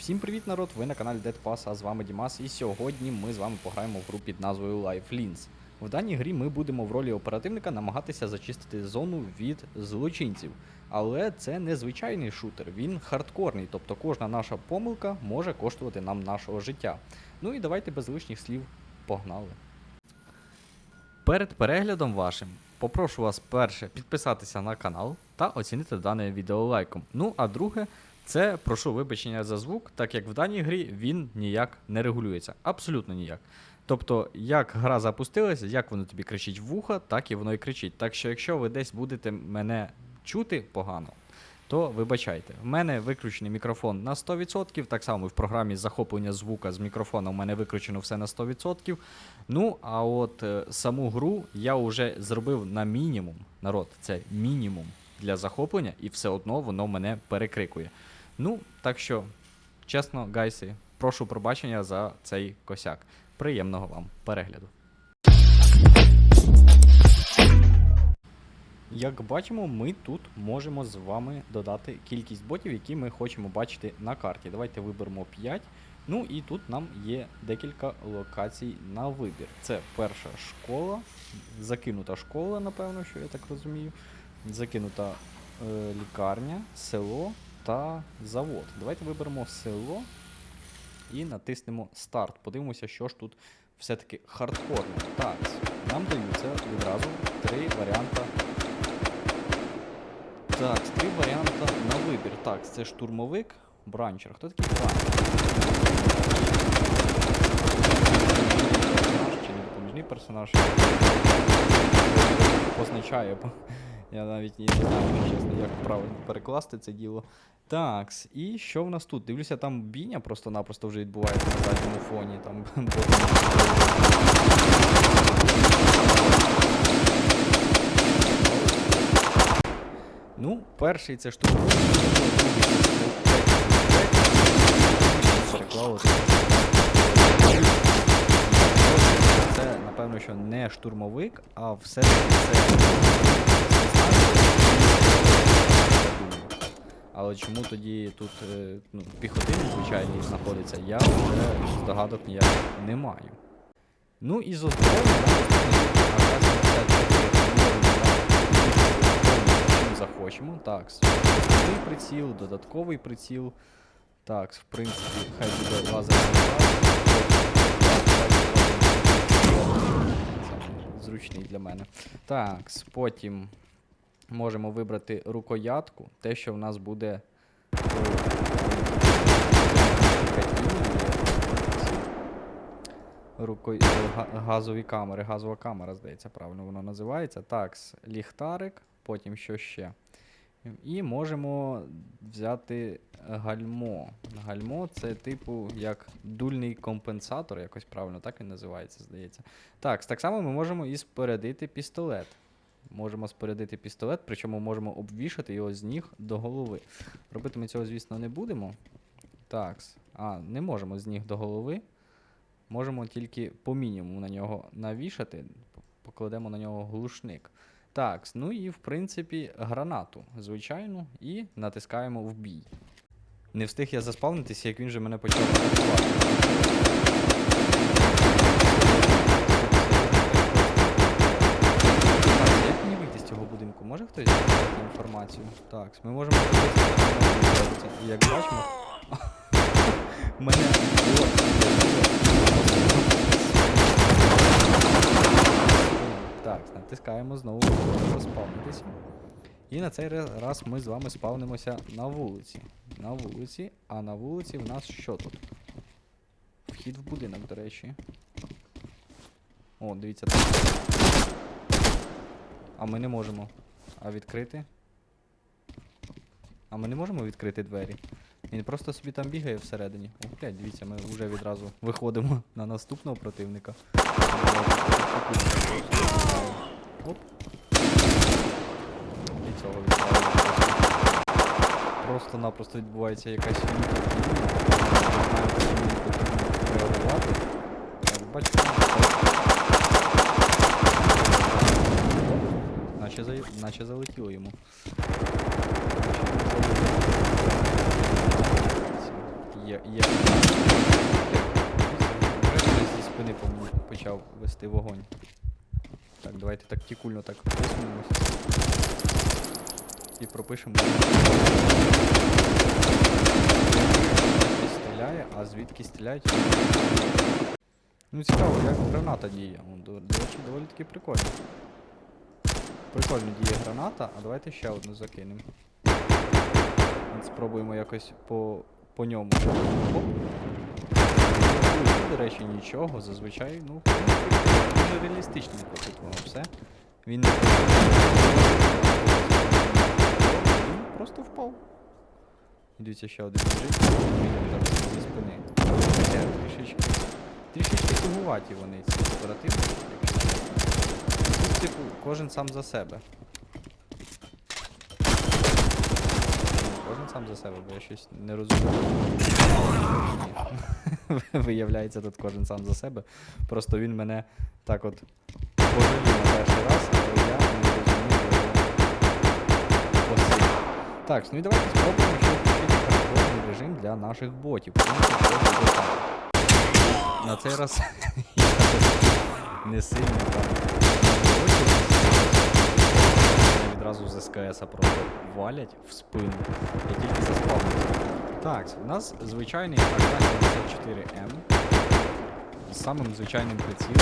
Всім привіт, народ! Ви на каналі Dead Pass, а з вами Дімас, і сьогодні ми з вами пограємо в гру під назвою Life Lins. В даній грі ми будемо в ролі оперативника намагатися зачистити зону від злочинців. Але це не звичайний шутер, він хардкорний, тобто кожна наша помилка може коштувати нам нашого життя. Ну і давайте без лишніх слів погнали. Перед переглядом вашим попрошу вас перше підписатися на канал та оцінити дане відео лайком. Ну а друге, це прошу вибачення за звук, так як в даній грі він ніяк не регулюється. Абсолютно ніяк. Тобто, як гра запустилася, як воно тобі кричить вуха, так і воно і кричить. Так що, якщо ви десь будете мене чути погано, то вибачайте. В мене виключений мікрофон на 100%, так само в програмі захоплення звука з мікрофона у мене виключено все на 100%. Ну, а от е, саму гру я вже зробив на мінімум. Народ, це мінімум для захоплення, і все одно воно мене перекрикує. Ну, так що, чесно, гайси, прошу пробачення за цей косяк. Приємного вам перегляду. Як бачимо, ми тут можемо з вами додати кількість ботів, які ми хочемо бачити на карті. Давайте виберемо 5. Ну і тут нам є декілька локацій на вибір. Це перша школа, закинута школа, напевно, що я так розумію. Закинута е, лікарня, село та завод. Давайте виберемо село і натиснемо старт. Подивимося, що ж тут все-таки хардкорно. Так, нам даються відразу три варіанти. Так, три варіанти на вибір. Так, це штурмовик, бранчер. Хто такий бранчер? Чи не допоміжний персонаж? Позначає. Я навіть не знаю, чесно, як правильно перекласти це діло. Так, і що в нас тут? Дивлюся, там бійня просто-напросто вже відбувається на задньому фоні. Там Ну, перший це це. Це, напевно, що не штурмовик, а все-таки це. Але чому тоді тут е, ну, піхотинець звичайний знаходиться, я вже здогадок ніяких не маю. Ну і з озброєння чим захочемо. Так, приціл, додатковий приціл. Так, в принципі, хай буде лазерний зручний для мене. Так, потім можемо вибрати рукоятку, те, що в нас буде. е, Руко... газові камери, газова камера, здається, правильно воно називається. Так, ліхтарик, потім що ще. І можемо взяти гальмо. Гальмо це типу як дульний компенсатор, якось правильно так він називається, здається. Так, так само ми можемо і спорядити пістолет. Можемо спорядити пістолет, причому можемо обвішати його з ніг до голови. Робити ми цього, звісно, не будемо. Так, а, не можемо з ніг до голови. Можемо тільки по мінімуму на нього навішати. Покладемо на нього глушник. Так, ну і в принципі гранату, звичайно, і натискаємо в бій. Не встиг я заспавнитися, як він вже мене почав атакувати. Так, як мені вийти з цього будинку? Може хтось інформацію? Так, ми можемо подивитися. І як бачимо. Мене. Так, натискаємо знову розпавнитися. І на цей раз ми з вами спавнимося на вулиці. На вулиці, а на вулиці в нас що тут? Вхід в будинок, до речі. О, дивіться. А ми не можемо. А відкрити? А ми не можемо відкрити двері. Він просто собі там бігає всередині. О, блядь, дивіться, ми вже відразу виходимо на наступного противника. Оп. І цього відправили. Просто-напросто відбувається якась. Так, бачите, наче, за... наче залетіло йому. Є. є. Зі спини по- почав вести вогонь. Так, давайте тактикульно так висунемося. І пропишемо. Стріляє, а звідки стріляють? Ну цікаво, як граната діє. До речі, доволі таки прикольно. Прикольно діє граната, а давайте ще одну закинемо. Спробуємо якось по, по ньому. Оп. Ну, До речі, нічого, зазвичай, ну, дуже реалістично тут воно все. Він не Він просто впав. І Дивіться, ще один лежить. Зі спини. Трішечки. Трішечки тугуваті вони, ці оперативники. Типу, кожен сам за себе. Кожен сам за себе, бо я щось не розумію. Виявляється, тут кожен сам за себе. Просто він мене так от пожалів на перший раз, але я не розумію його посил. Так, ну і давайте спробуємо ще включити переходний режим для наших ботів. Так. На цей раз я не сильно наворочуюся. Мене з СКС просто валять в спину. Я тільки заспавнився. Так, у нас звичайний АК-74М з самим звичайним прицілом.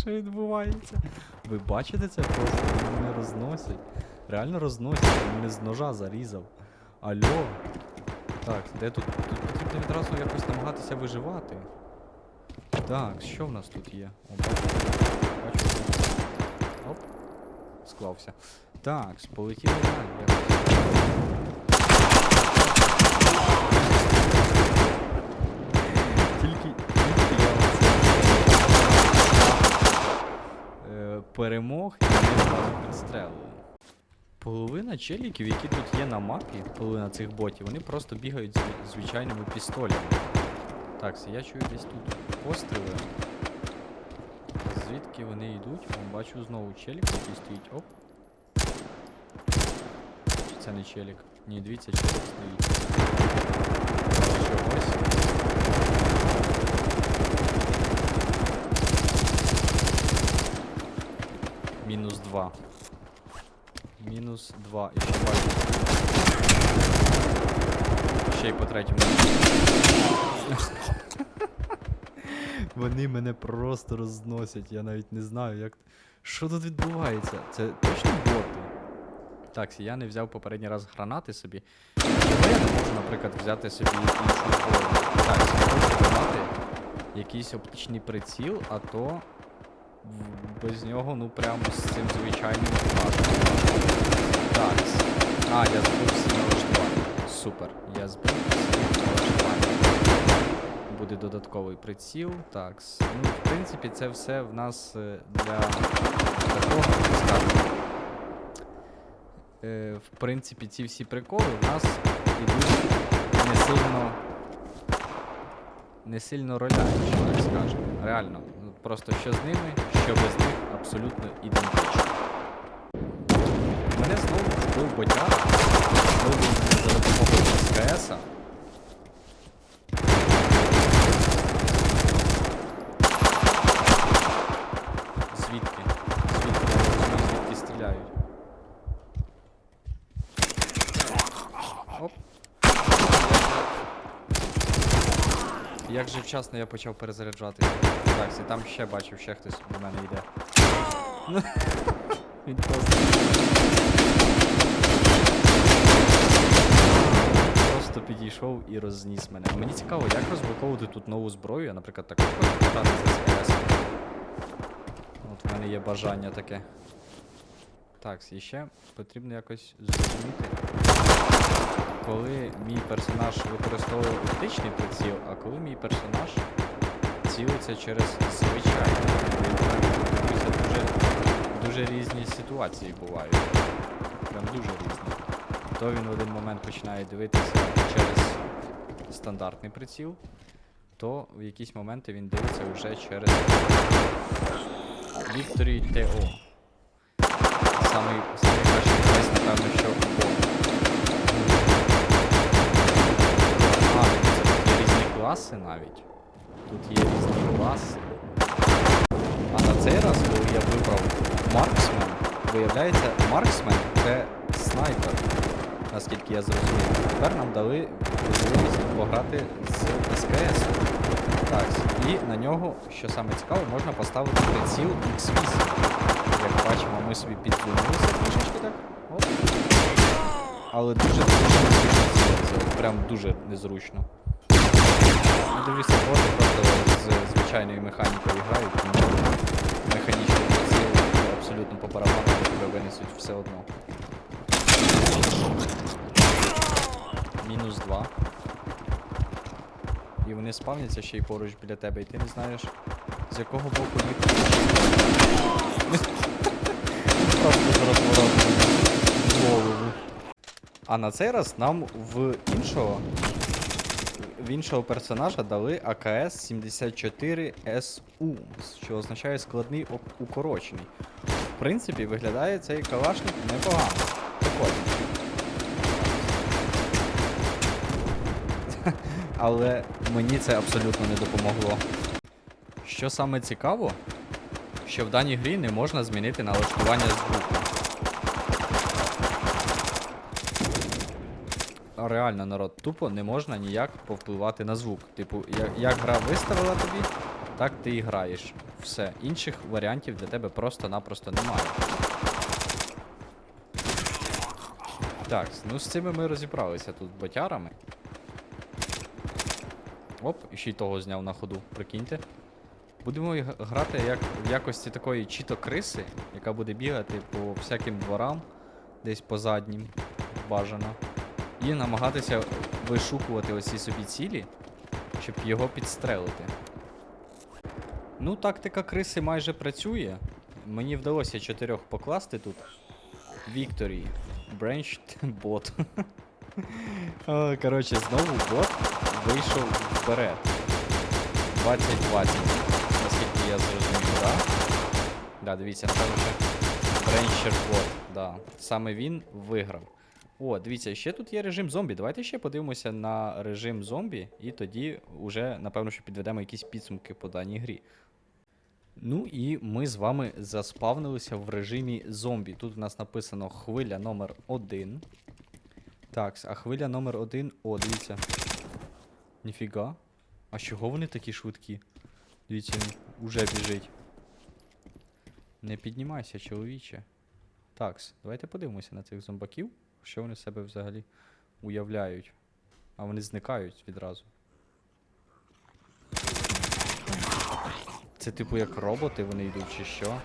Що відбувається? Ви бачите це просто? Він мене розносить. Реально розносить, він мене з ножа зарізав. Алло. Так, де тут? Тут потрібно відразу якось намагатися виживати. Так, що в нас тут є? О, бачу. Оп. Склався. Так, полетіли. Тільки, тільки я оце е, перемог і одразу підстрелили. Половина челіків, які тут є на мапі, половина цих ботів, вони просто бігають з звичайними пістолями. Так, я чую десь тут постріли. Звідки вони йдуть? О, бачу знову челік, який стоїть. Оп. Чи це не челік? Ні, дивіться, челік стоїть. Що, ось. Мінус 2. Мінус 2. І ще бачу. Ще й по третьому. Вони мене просто розносять, я навіть не знаю, як. Що тут відбувається? Це точно боти? Так, я не взяв попередній раз гранати собі. Я не можу, наприклад, взяти собі іншу зброю? Так, я хочу мати якийсь оптичний приціл, а то без нього, ну прямо з цим звичайним важко. Так. А, я збив всі налаштування. Супер. Я збив всі налаштування. Буде додатковий приціл. Так. Ну, в принципі, це все в нас е, для такого, скажімо. Е, в принципі, ці всі приколи в нас ідуть не сильно. Не сильно роляючи, так скажемо. Реально. Ну, Просто що з ними, що без них абсолютно ідентично. Мене знову вбив ботяра. Знову за допомогою СКС. Звідки? Звідки? Я не розумію, звідки стріляють. Оп. Як же вчасно я почав перезаряджатися. Так, і там ще бачив, ще хтось до мене йде. Він просто. Просто підійшов і розніс мене. Мені цікаво, як розблоковувати тут нову зброю. Я, наприклад, також хочу грати з СКС. От в мене є бажання таке. Так, і ще потрібно якось зрозуміти, коли мій персонаж використовує оптичний приціл, а коли мій персонаж цілиться через звичайний. Дуже, дуже різні ситуації бувають. Прям дуже різні. То він в один момент починає дивитися через стандартний приціл, то в якісь моменти він дивиться вже через Victory TO. Самий, самий кращий прайс, напевно, що або класи навіть. Тут є різні класи. А на цей раз, коли я вибрав марксмен, виявляється, марксмен це снайпер, наскільки я зрозумів. Тепер нам дали можливість пограти з СКС. Так, і на нього, що саме цікаво, можна поставити приціл X8. Як бачимо, ми собі підзумилися трішечки так. Оп. Але дуже дуже незручно. От Прям дуже незручно. Ну, Дивлюся, боти просто з звичайною механікою грають, тому механічний приціл абсолютно по барабану тебе винесуть все одно. Мінус 2. І вони спавняться ще й поруч біля тебе, і ти не знаєш, з якого боку їх. Просто розворотом голову. А на цей раз нам в іншого в іншого персонажа дали АКС 74 СУ, що означає складний укорочений. В принципі, виглядає цей калашник непогано. Прикольно. Але мені це абсолютно не допомогло. Що саме цікаво, що в даній грі не можна змінити налаштування звуку. А Реально, народ, тупо не можна ніяк повпливати на звук. Типу, як, як гра виставила тобі, так ти і граєш. Все. Інших варіантів для тебе просто-напросто немає. Так, ну з цими ми розібралися тут ботярами. Оп, і ще й того зняв на ходу, прикиньте. Будемо грати як в якості такої чіто криси, яка буде бігати по всяким дворам, десь по заднім, бажано. І намагатися вишукувати оці собі цілі, щоб його підстрелити. Ну, тактика криси майже працює. Мені вдалося чотирьох покласти тут. Victory. Branched bot. Коротше, знову бот вийшов вперед. 2020. Наскільки я зрозумів, так? Да? Дивіться, коротше. Branched bot, да. Саме він виграв. О, дивіться, ще тут є режим зомбі. Давайте ще подивимося на режим зомбі, і тоді вже, напевно, що підведемо якісь підсумки по даній грі. Ну і ми з вами заспавнилися в режимі зомбі. Тут в нас написано хвиля номер 1. Так, а хвиля номер 1. О, дивіться. Ніфіга. А чого вони такі швидкі? Дивіться, він уже біжить. Не піднімайся, чоловіче. Так, давайте подивимося на цих зомбаків. Що вони себе взагалі уявляють. А вони зникають відразу. Це типу як роботи вони йдуть чи що?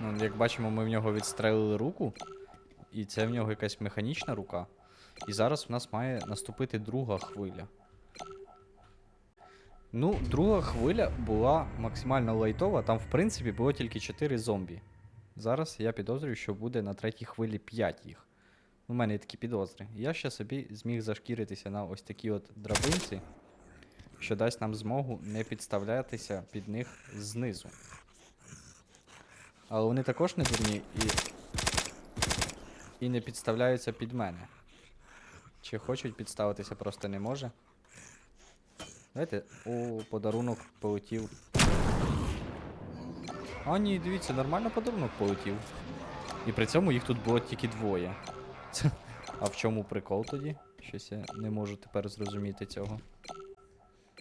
Ну, як бачимо, ми в нього відстрелили руку, і це в нього якась механічна рука. І зараз в нас має наступити друга хвиля. Ну, друга хвиля була максимально лайтова, там, в принципі, було тільки 4 зомбі. Зараз я підозрюю, що буде на третій хвилі 5 їх. У мене є такі підозри. Я ще собі зміг зашкіритися на ось такі от драбинці, що дасть нам змогу не підставлятися під них знизу. Але вони також не дурні і. І не підставляються під мене. Чи хочуть підставитися, просто не може. Давайте. О, подарунок полетів. А, ні, дивіться, нормально подарунок полетів. І при цьому їх тут було тільки двоє. А в чому прикол тоді? Щось я не можу тепер зрозуміти цього.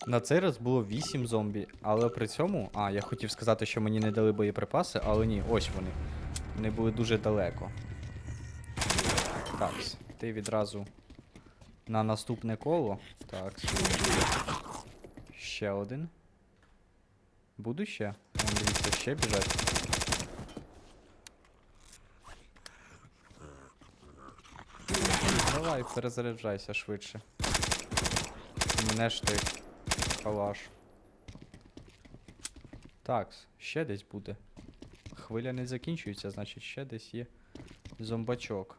На цей раз було 8 зомбі, але при цьому. А, я хотів сказати, що мені не дали боєприпаси, але ні, ось вони. Вони були дуже далеко. Так, ти відразу на наступне коло. Так, ще один. Буду ще? Вон, дивіться, ще біжать. Давай, перезаряджайся швидше. Мене ж ти калаш. Так, ще десь буде. Хвиля не закінчується, значить ще десь є зомбачок.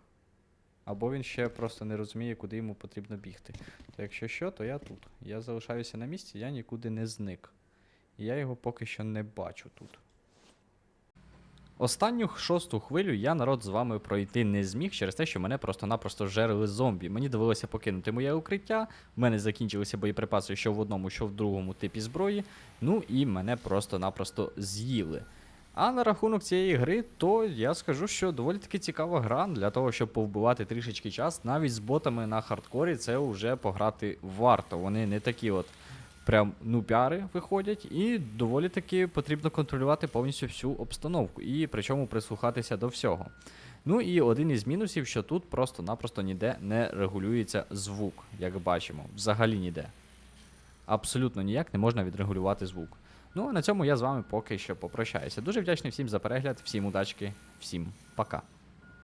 Або він ще просто не розуміє, куди йому потрібно бігти. То якщо що, то я тут. Я залишаюся на місці, я нікуди не зник. Я його поки що не бачу тут. Останню шосту хвилю я народ з вами пройти не зміг через те, що мене просто-напросто жерли зомбі. Мені довелося покинути моє укриття. В мене закінчилися боєприпаси що в одному, що в другому типі зброї. Ну і мене просто-напросто з'їли. А на рахунок цієї гри, то я скажу, що доволі таки цікава гра для того, щоб повбивати трішечки час. Навіть з ботами на хардкорі це вже пограти варто. Вони не такі от прям нупяри виходять, і доволі таки потрібно контролювати повністю всю обстановку, і причому прислухатися до всього. Ну і один із мінусів, що тут просто-напросто ніде не регулюється звук, як бачимо, взагалі ніде. Абсолютно ніяк не можна відрегулювати звук. Ну а на цьому я з вами поки що попрощаюся. Дуже вдячний всім за перегляд, всім удачки, всім пока.